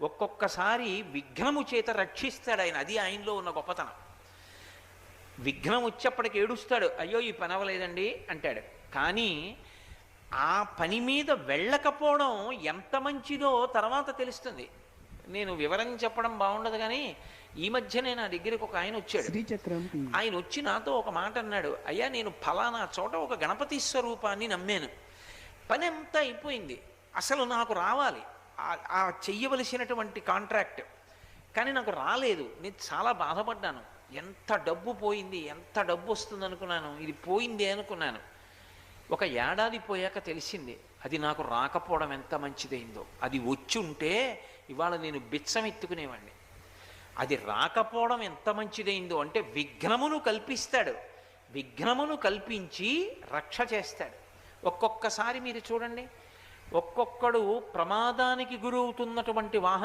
ఒక్కొక్కసారి విఘ్నము చేత రక్షిస్తాడు ఆయన. అది ఆయనలో ఉన్న గొప్పతనం. విఘ్నం వచ్చేప్పటికి ఏడుస్తాడు. అయ్యో ఈ పని అవ్వలేదండి అంటాడు. కానీ ఆ పని మీద వెళ్ళకపోవడం ఎంత మంచిదో తర్వాత తెలుస్తుంది. నేను వివరం చెప్పడం బాగుండదు కానీ ఈ మధ్యనే నా దగ్గరికి ఒక ఆయన వచ్చాడు. ఆయన వచ్చి నాతో ఒక మాట అన్నాడు. అయ్యా నేను ఫలానా చోట ఒక గణపతి స్వరూపాన్ని నమ్మాను. పని అంతా అయిపోయింది. అసలు నాకు రావాలి. ఆ- చెయ్యవలసినటువంటి కాంట్రాక్ట్ కానీ నాకు రాలేదు. నేను చాలా బాధపడ్డాను. ఎంత డబ్బు పోయింది ఎంత డబ్బు వస్తుంది అనుకున్నాను. ఇది పోయింది అనుకున్నాను. ఒక ఏడాది పోయాక తెలిసింది అది నాకు రాకపోవడం ఎంత మంచిదైందో. అది వచ్చి ఉంటే ఇవాళ నేను బిచ్చం ఎత్తుకునేవాడిని అది రాకపోవడం ఎంత మంచిదైందో అంటే విఘ్నమును కల్పిస్తాడు. విఘ్నమును కల్పించి రక్ష చేస్తాడు. ఒక్కొక్కసారి మీరు చూడండి ఒక్కొక్కడు ప్రమాదానికి గురవుతున్నటువంటి వాహనం